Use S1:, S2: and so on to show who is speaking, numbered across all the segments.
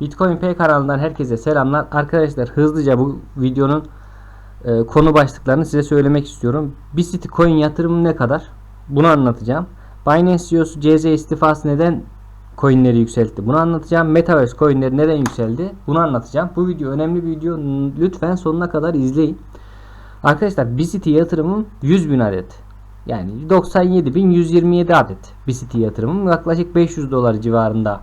S1: Bitcoin Pay kanalından herkese selamlar. Arkadaşlar hızlıca bu videonun e, konu başlıklarını size söylemek istiyorum. BCT Coin yatırımı ne kadar? Bunu anlatacağım. Binance CEO'su CZ istifası neden coinleri yükseltti? Bunu anlatacağım. Metaverse coinleri neden yükseldi? Bunu anlatacağım. Bu video önemli bir video. Lütfen sonuna kadar izleyin. Arkadaşlar BCT yatırımım 100 bin adet. Yani 97.127 adet BCT yatırımım. Yaklaşık 500 dolar civarında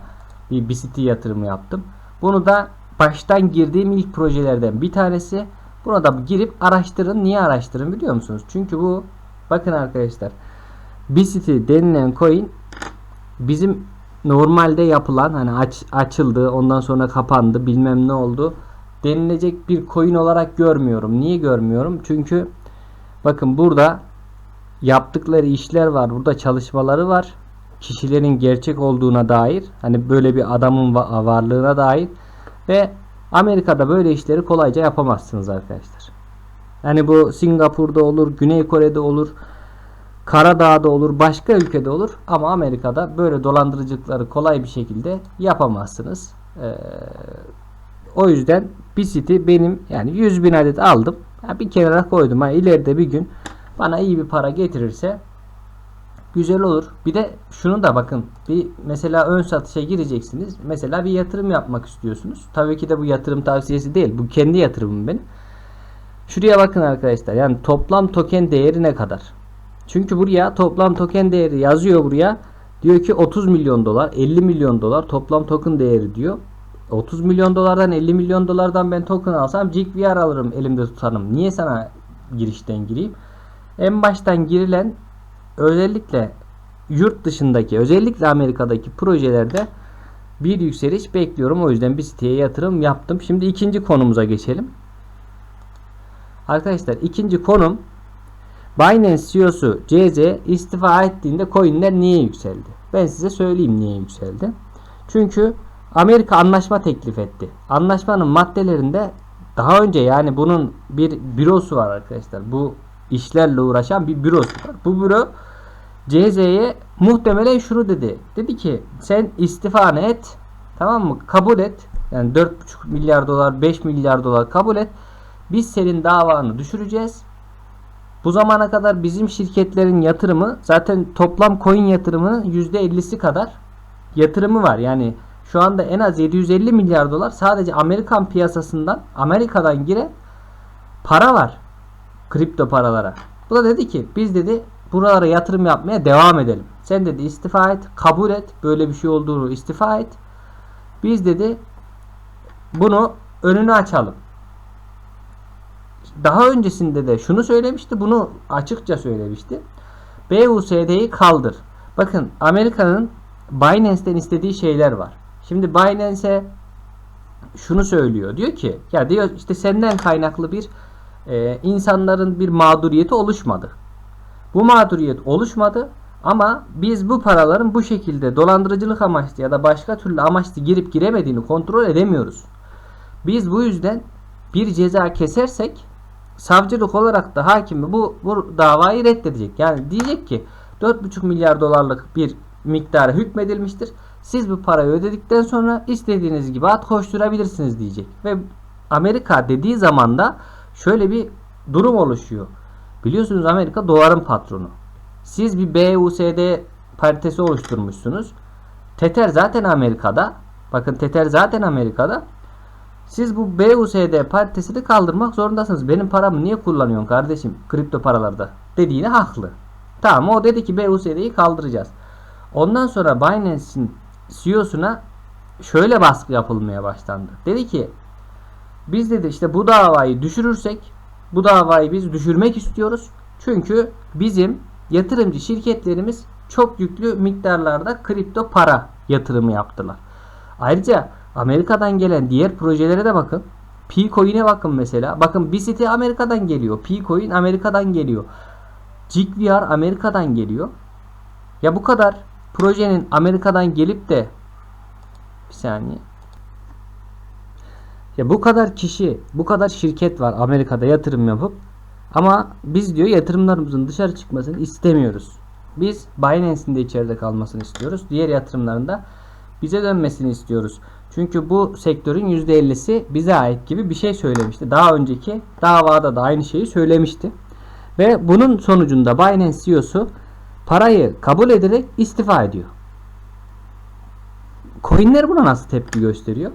S1: bir BCT yatırımı yaptım. Bunu da baştan girdiğim ilk projelerden bir tanesi. Buna da girip araştırın. Niye araştırın biliyor musunuz? Çünkü bu bakın arkadaşlar BCT denilen coin bizim normalde yapılan hani aç, açıldı ondan sonra kapandı bilmem ne oldu denilecek bir coin olarak görmüyorum. Niye görmüyorum? Çünkü bakın burada yaptıkları işler var. Burada çalışmaları var. Kişilerin gerçek olduğuna dair hani böyle bir adamın va- varlığına dair ve Amerika'da böyle işleri kolayca yapamazsınız arkadaşlar. Yani bu Singapur'da olur, Güney Kore'de olur, Karadağ'da olur, başka ülkede olur ama Amerika'da böyle dolandırıcılıkları kolay bir şekilde yapamazsınız. Ee, o yüzden BCT benim yani 100 bin adet aldım. Bir kenara koydum. Ha, ileride bir gün bana iyi bir para getirirse güzel olur. Bir de şunu da bakın. Bir mesela ön satışa gireceksiniz. Mesela bir yatırım yapmak istiyorsunuz. Tabii ki de bu yatırım tavsiyesi değil. Bu kendi yatırımım benim. Şuraya bakın arkadaşlar. Yani toplam token değeri ne kadar? Çünkü buraya toplam token değeri yazıyor buraya. Diyor ki 30 milyon dolar, 50 milyon dolar toplam token değeri diyor. 30 milyon dolardan 50 milyon dolardan ben token alsam JigVR alırım elimde tutarım. Niye sana girişten gireyim? En baştan girilen özellikle yurt dışındaki özellikle Amerika'daki projelerde bir yükseliş bekliyorum. O yüzden bir siteye yatırım yaptım. Şimdi ikinci konumuza geçelim. Arkadaşlar ikinci konum Binance CEO'su CZ istifa ettiğinde coinler niye yükseldi? Ben size söyleyeyim niye yükseldi. Çünkü Amerika anlaşma teklif etti. Anlaşmanın maddelerinde daha önce yani bunun bir bürosu var arkadaşlar. Bu işlerle uğraşan bir bürosu var. Bu büro CZ'ye muhtemelen şunu dedi. Dedi ki sen istifanı et. Tamam mı? Kabul et. Yani 4,5 milyar dolar 5 milyar dolar kabul et. Biz senin davanı düşüreceğiz. Bu zamana kadar bizim şirketlerin yatırımı zaten toplam coin yatırımının %50'si kadar yatırımı var. Yani şu anda en az 750 milyar dolar sadece Amerikan piyasasından Amerika'dan giren para var. Kripto paralara. Bu da dedi ki biz dedi buralara yatırım yapmaya devam edelim. Sen dedi istifa et, kabul et. Böyle bir şey olduğunu istifa et. Biz dedi bunu önünü açalım. Daha öncesinde de şunu söylemişti. Bunu açıkça söylemişti. BUSD'yi kaldır. Bakın Amerika'nın Binance'den istediği şeyler var. Şimdi Binance'e şunu söylüyor. Diyor ki ya diyor işte senden kaynaklı bir e, insanların bir mağduriyeti oluşmadı. Bu mağduriyet oluşmadı ama biz bu paraların bu şekilde dolandırıcılık amaçlı ya da başka türlü amaçlı girip giremediğini kontrol edemiyoruz. Biz bu yüzden bir ceza kesersek savcılık olarak da hakimi bu, bu davayı reddedecek. Yani diyecek ki 4,5 milyar dolarlık bir miktara hükmedilmiştir. Siz bu parayı ödedikten sonra istediğiniz gibi at koşturabilirsiniz diyecek. Ve Amerika dediği zaman da şöyle bir durum oluşuyor. Biliyorsunuz Amerika doların patronu. Siz bir BUSD paritesi oluşturmuşsunuz. Tether zaten Amerika'da. Bakın Tether zaten Amerika'da. Siz bu BUSD paritesini kaldırmak zorundasınız. Benim paramı niye kullanıyorsun kardeşim kripto paralarda? Dediğine haklı. Tamam o dedi ki BUSD'yi kaldıracağız. Ondan sonra Binance'in CEO'suna şöyle baskı yapılmaya başlandı. Dedi ki biz dedi işte bu davayı düşürürsek bu davayı biz düşürmek istiyoruz. Çünkü bizim yatırımcı şirketlerimiz çok yüklü miktarlarda kripto para yatırımı yaptılar. Ayrıca Amerika'dan gelen diğer projelere de bakın. P-Coin'e bakın mesela. Bakın BCT Amerika'dan geliyor. P-Coin Amerika'dan geliyor. JigVR Amerika'dan geliyor. Ya bu kadar projenin Amerika'dan gelip de bir saniye. Ya bu kadar kişi, bu kadar şirket var Amerika'da yatırım yapıp ama biz diyor yatırımlarımızın dışarı çıkmasını istemiyoruz. Biz Binance'in de içeride kalmasını istiyoruz. Diğer yatırımlarında bize dönmesini istiyoruz. Çünkü bu sektörün %50'si bize ait gibi bir şey söylemişti. Daha önceki davada da aynı şeyi söylemişti. Ve bunun sonucunda Binance CEO'su parayı kabul ederek istifa ediyor. Coinler buna nasıl tepki gösteriyor?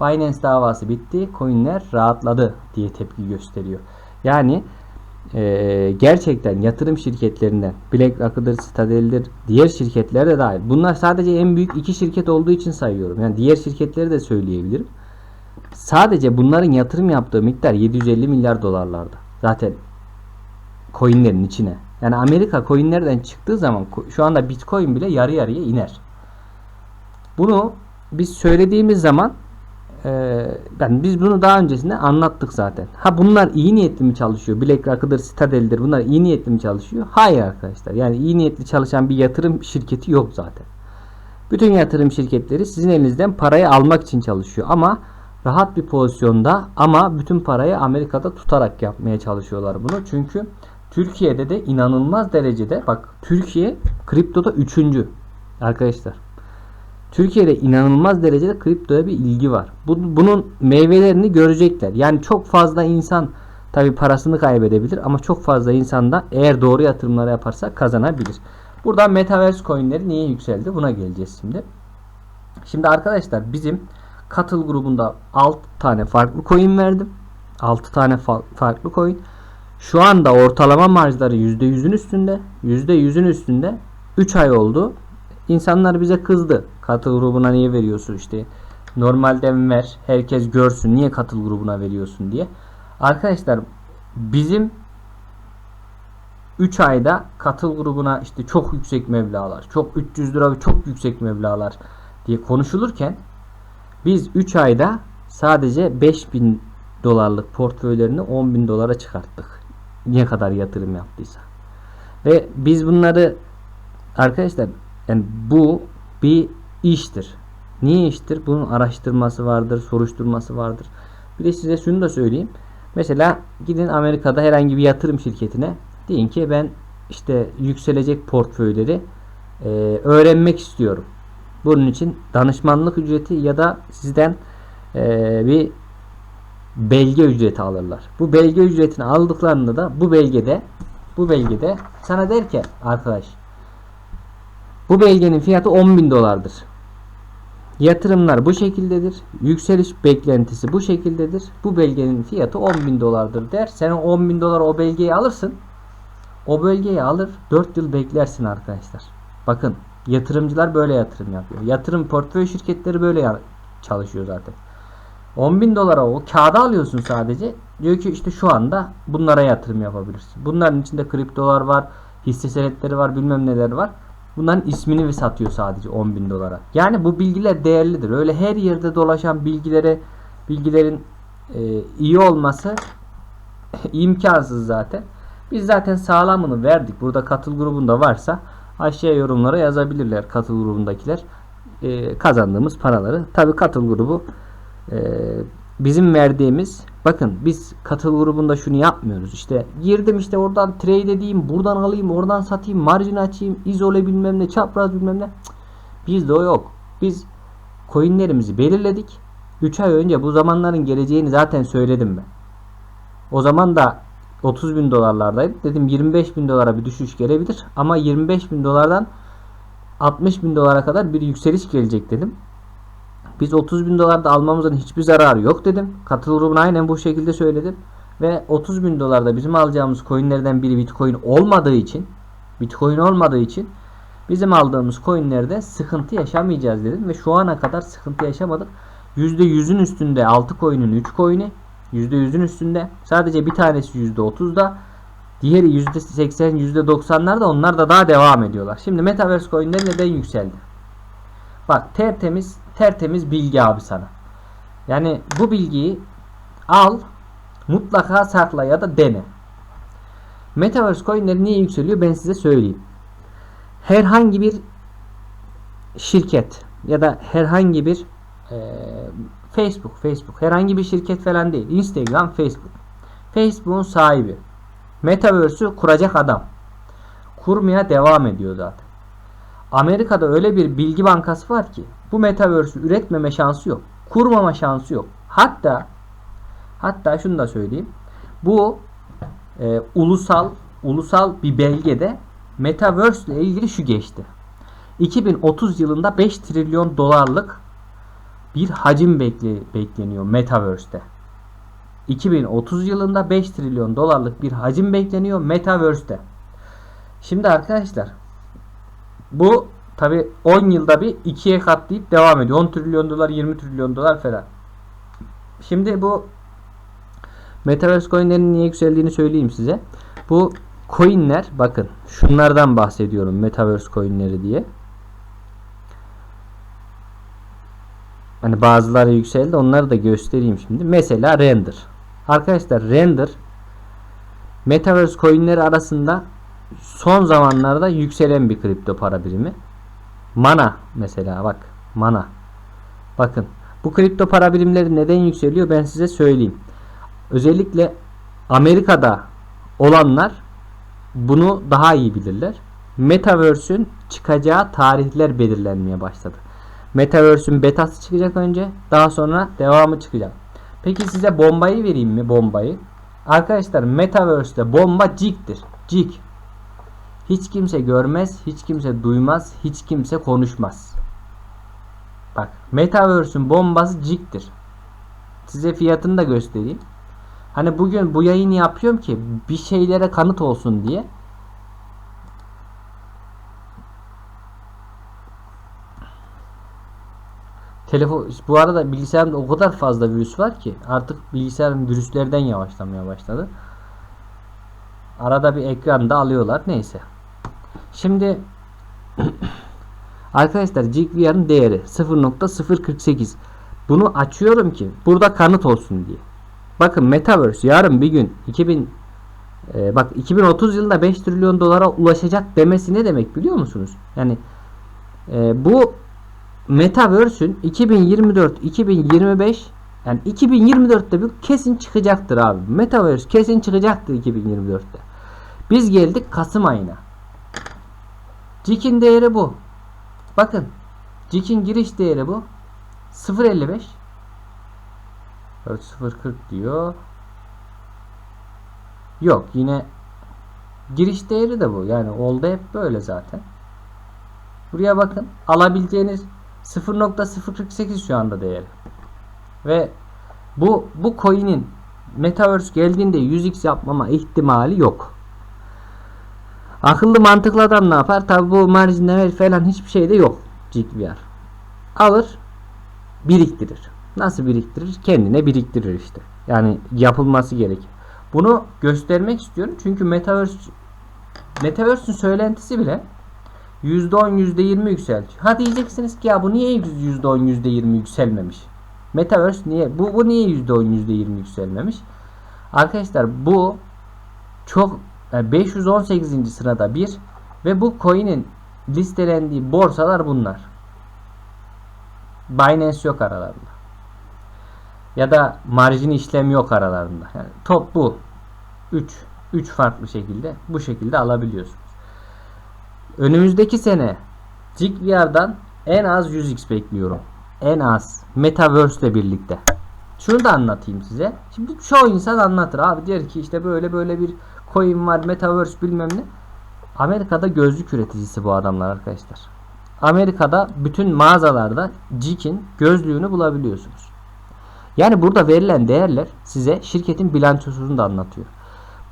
S1: Binance davası bitti, coinler rahatladı diye tepki gösteriyor. Yani e, gerçekten yatırım şirketlerinden BlackRock'ıdır, Citadel'dir, diğer şirketler de dahil. Bunlar sadece en büyük iki şirket olduğu için sayıyorum. Yani diğer şirketleri de söyleyebilirim. Sadece bunların yatırım yaptığı miktar 750 milyar dolarlarda. Zaten coinlerin içine. Yani Amerika coinlerden çıktığı zaman şu anda Bitcoin bile yarı yarıya iner. Bunu biz söylediğimiz zaman e, yani biz bunu daha öncesinde anlattık zaten. Ha bunlar iyi niyetli mi çalışıyor? BlackRock'ıdır, Citadel'dir. Bunlar iyi niyetli mi çalışıyor? Hayır arkadaşlar. Yani iyi niyetli çalışan bir yatırım şirketi yok zaten. Bütün yatırım şirketleri sizin elinizden parayı almak için çalışıyor ama rahat bir pozisyonda ama bütün parayı Amerika'da tutarak yapmaya çalışıyorlar bunu. Çünkü Türkiye'de de inanılmaz derecede bak Türkiye kriptoda üçüncü arkadaşlar. Türkiye'de inanılmaz derecede kriptoya bir ilgi var. Bu, bunun meyvelerini görecekler. Yani çok fazla insan tabi parasını kaybedebilir ama çok fazla insan da eğer doğru yatırımları yaparsa kazanabilir. Buradan Metaverse coinleri niye yükseldi? Buna geleceğiz şimdi. Şimdi arkadaşlar bizim katıl grubunda 6 tane farklı coin verdim. 6 tane fa- farklı coin. Şu anda ortalama marjları %100'ün üstünde. %100'ün üstünde. 3 ay oldu. İnsanlar bize kızdı. Katıl grubuna niye veriyorsun işte. Normalden ver. Herkes görsün. Niye katıl grubuna veriyorsun diye. Arkadaşlar bizim 3 ayda katıl grubuna işte çok yüksek meblalar, çok 300 lira ve çok yüksek meblalar diye konuşulurken biz 3 ayda sadece 5000 dolarlık portföylerini 10 bin dolara çıkarttık. Ne kadar yatırım yaptıysa. Ve biz bunları arkadaşlar yani bu bir iştir. Niye iştir? Bunun araştırması vardır, soruşturması vardır. Bir de size şunu da söyleyeyim. Mesela gidin Amerika'da herhangi bir yatırım şirketine deyin ki ben işte yükselecek portföyleri e, öğrenmek istiyorum. Bunun için danışmanlık ücreti ya da sizden e, bir belge ücreti alırlar. Bu belge ücretini aldıklarında da bu belgede bu belgede sana der ki arkadaş bu belgenin fiyatı 10 bin dolardır. Yatırımlar bu şekildedir. Yükseliş beklentisi bu şekildedir. Bu belgenin fiyatı 10 bin dolardır der. Sen 10 bin dolar o belgeyi alırsın. O belgeyi alır 4 yıl beklersin arkadaşlar. Bakın yatırımcılar böyle yatırım yapıyor. Yatırım portföy şirketleri böyle çalışıyor zaten. 10 bin dolara o kağıda alıyorsun sadece. Diyor ki işte şu anda bunlara yatırım yapabilirsin. Bunların içinde kriptolar var, hisse senetleri var, bilmem neler var. Bunların ismini satıyor sadece 10 bin dolara. Yani bu bilgiler değerlidir. Öyle her yerde dolaşan bilgilere bilgilerin e, iyi olması imkansız zaten. Biz zaten sağlamını verdik. Burada katıl grubunda varsa aşağıya yorumlara yazabilirler katıl grubundakiler. E, kazandığımız paraları. Tabi katıl grubu e, bizim verdiğimiz bakın biz katıl grubunda şunu yapmıyoruz. İşte girdim işte oradan trade edeyim, buradan alayım, oradan satayım, marjin açayım, izole bilmem ne, çapraz bilmem ne. Bizde o yok. Biz coinlerimizi belirledik. 3 ay önce bu zamanların geleceğini zaten söyledim ben. O zaman da 30 bin dolarlardaydı. Dedim 25 bin dolara bir düşüş gelebilir. Ama 25 bin dolardan 60 bin dolara kadar bir yükseliş gelecek dedim. Biz 30 bin dolarda almamızın hiçbir zararı yok dedim. Katıl grubuna aynen bu şekilde söyledim. Ve 30 bin dolarda bizim alacağımız coinlerden biri bitcoin olmadığı için bitcoin olmadığı için bizim aldığımız coinlerde sıkıntı yaşamayacağız dedim. Ve şu ana kadar sıkıntı yaşamadık. %100'ün üstünde 6 coin'in 3 coin'i %100'ün üstünde. Sadece bir tanesi %30'da. Diğeri %80, %90'lar da onlar da daha devam ediyorlar. Şimdi Metaverse coin'leri neden yükseldi? Bak tertemiz tertemiz bilgi abi sana. Yani bu bilgiyi al mutlaka sakla ya da dene. Metaverse coinleri niye yükseliyor ben size söyleyeyim. Herhangi bir şirket ya da herhangi bir e, Facebook, Facebook herhangi bir şirket falan değil. Instagram, Facebook. Facebook'un sahibi. Metaverse'ü kuracak adam. Kurmaya devam ediyor zaten. Amerika'da öyle bir bilgi bankası var ki bu metaverse'ü üretmeme şansı yok. Kurmama şansı yok. Hatta hatta şunu da söyleyeyim. Bu e, ulusal ulusal bir belgede metaverse ile ilgili şu geçti. 2030 yılında 5 trilyon dolarlık bir hacim bekle, bekleniyor metaverse'te. 2030 yılında 5 trilyon dolarlık bir hacim bekleniyor metaverse'te. Şimdi arkadaşlar bu tabi 10 yılda bir ikiye katlayıp devam ediyor. 10 trilyon dolar, 20 trilyon dolar falan. Şimdi bu Metaverse coinlerin niye yükseldiğini söyleyeyim size. Bu coinler bakın şunlardan bahsediyorum Metaverse coinleri diye. Hani bazıları yükseldi onları da göstereyim şimdi. Mesela Render. Arkadaşlar Render Metaverse coinleri arasında son zamanlarda yükselen bir kripto para birimi. Mana mesela bak Mana. Bakın bu kripto para birimleri neden yükseliyor ben size söyleyeyim. Özellikle Amerika'da olanlar bunu daha iyi bilirler. Metaverse'ün çıkacağı tarihler belirlenmeye başladı. Metaverse'ün betası çıkacak önce. Daha sonra devamı çıkacak. Peki size bombayı vereyim mi? Bombayı. Arkadaşlar Metaverse'de bomba ciktir. Cik. Hiç kimse görmez, hiç kimse duymaz, hiç kimse konuşmaz. Bak Metaverse'ün bombası ciktir. Size fiyatını da göstereyim. Hani bugün bu yayını yapıyorum ki bir şeylere kanıt olsun diye. Telefon bu arada bilgisayarımda o kadar fazla virüs var ki artık bilgisayarım virüslerden yavaşlamaya başladı. Arada bir ekranda alıyorlar. Neyse. Şimdi arkadaşlar GeekVR'ın değeri 0.048. Bunu açıyorum ki burada kanıt olsun diye. Bakın Metaverse yarın bir gün 2000 e, bak 2030 yılında 5 trilyon dolara ulaşacak demesi ne demek biliyor musunuz? Yani e, bu Metaverse'ün 2024 2025 yani 2024'te bir kesin çıkacaktır abi. Metaverse kesin çıkacaktır 2024'te. Biz geldik Kasım ayına. Cik'in değeri bu. Bakın. Cik'in giriş değeri bu. 0.55 0.40 diyor. Yok yine giriş değeri de bu. Yani oldu hep böyle zaten. Buraya bakın. Alabileceğiniz 0.048 şu anda değeri. Ve bu bu coin'in Metaverse geldiğinde 100x yapmama ihtimali yok. Akıllı mantıklı adam ne yapar? Tabi bu marjinal falan hiçbir şey de yok. GVR. Alır biriktirir. Nasıl biriktirir? Kendine biriktirir işte. Yani yapılması gerek. Bunu göstermek istiyorum. Çünkü Metaverse Metaverse'ün söylentisi bile %10 %20 yükseltiyor. Ha diyeceksiniz ki ya bu niye %10 %20 yükselmemiş? Metaverse niye? Bu, bu niye %10 %20 yükselmemiş? Arkadaşlar bu çok 518. sırada bir ve bu coin'in listelendiği borsalar bunlar. Binance yok aralarında. Ya da marjin işlem yok aralarında. Yani top bu. 3 3 farklı şekilde bu şekilde alabiliyorsunuz. Önümüzdeki sene JigVR'dan en az 100x bekliyorum. En az. Metaverse ile birlikte. Şunu da anlatayım size. Şimdi çoğu insan anlatır abi der ki işte böyle böyle bir coin var metaverse bilmem ne. Amerika'da gözlük üreticisi bu adamlar arkadaşlar. Amerika'da bütün mağazalarda Jig'in gözlüğünü bulabiliyorsunuz. Yani burada verilen değerler size şirketin bilançosunu da anlatıyor.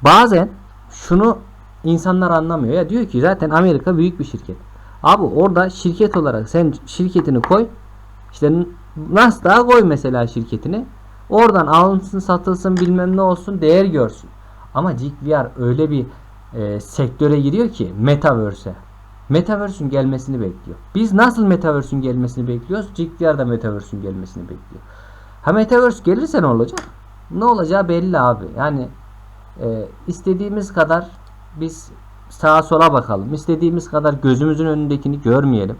S1: Bazen şunu insanlar anlamıyor. Ya diyor ki zaten Amerika büyük bir şirket. Abi orada şirket olarak sen şirketini koy. İşte Nasdaq'a koy mesela şirketini. Oradan alınsın satılsın bilmem ne olsun değer görsün. Ama GeekVR öyle bir e, sektöre giriyor ki Metaverse'e. Metaverse'ün gelmesini bekliyor. Biz nasıl Metaverse'ün gelmesini bekliyoruz? GeekVR da Metaverse'ün gelmesini bekliyor. Ha Metaverse gelirse ne olacak? Ne olacağı belli abi. Yani e, istediğimiz kadar biz sağa sola bakalım. İstediğimiz kadar gözümüzün önündekini görmeyelim.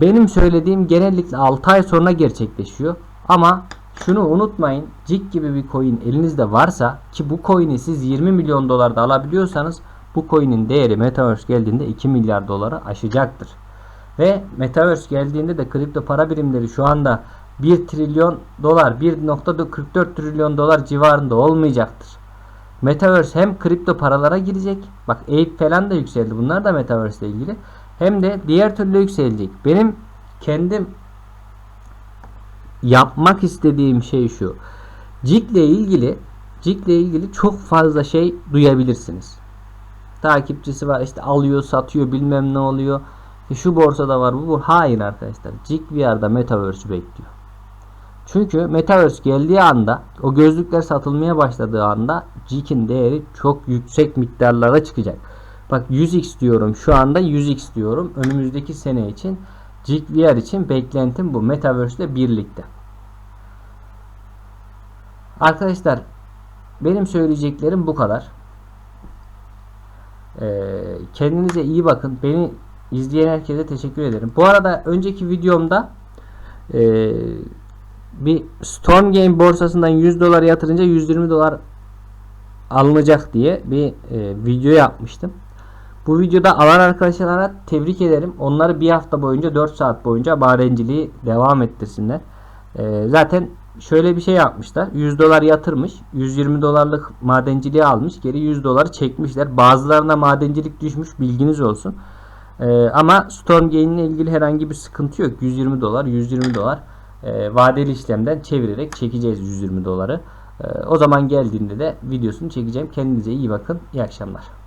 S1: Benim söylediğim genellikle 6 ay sonra gerçekleşiyor. Ama şunu unutmayın. Cik gibi bir coin elinizde varsa ki bu coin'i siz 20 milyon dolarda alabiliyorsanız bu coin'in değeri Metaverse geldiğinde 2 milyar dolara aşacaktır. Ve Metaverse geldiğinde de kripto para birimleri şu anda 1 trilyon dolar 1.44 trilyon dolar civarında olmayacaktır. Metaverse hem kripto paralara girecek. Bak Ape falan da yükseldi. Bunlar da Metaverse ile ilgili. Hem de diğer türlü yükselecek. Benim kendim yapmak istediğim şey şu. Cik ile ilgili Cik ile ilgili çok fazla şey duyabilirsiniz. Takipçisi var işte alıyor satıyor bilmem ne oluyor. E şu borsada var bu. Hayır arkadaşlar. Cik VR'da Metaverse'ü bekliyor. Çünkü Metaverse geldiği anda o gözlükler satılmaya başladığı anda Cik'in değeri çok yüksek miktarlara çıkacak. Bak 100x diyorum şu anda 100x diyorum. Önümüzdeki sene için Cik VR için beklentim bu. Metaverse ile birlikte. Arkadaşlar benim söyleyeceklerim bu kadar. Ee, kendinize iyi bakın. Beni izleyen herkese teşekkür ederim. Bu arada önceki videomda e, bir Storm Game borsasından 100 dolar yatırınca 120 dolar alınacak diye bir e, video yapmıştım. Bu videoda alan arkadaşlara tebrik ederim. Onları bir hafta boyunca 4 saat boyunca madenciliği devam ettirsinler. E, zaten şöyle bir şey yapmışlar. 100 dolar yatırmış. 120 dolarlık madenciliği almış. Geri 100 doları çekmişler. Bazılarına madencilik düşmüş. Bilginiz olsun. Ee, ama Storm Gain ile ilgili herhangi bir sıkıntı yok. 120 dolar, 120 dolar e, vadeli işlemden çevirerek çekeceğiz 120 doları. E, o zaman geldiğinde de videosunu çekeceğim. Kendinize iyi bakın. İyi akşamlar.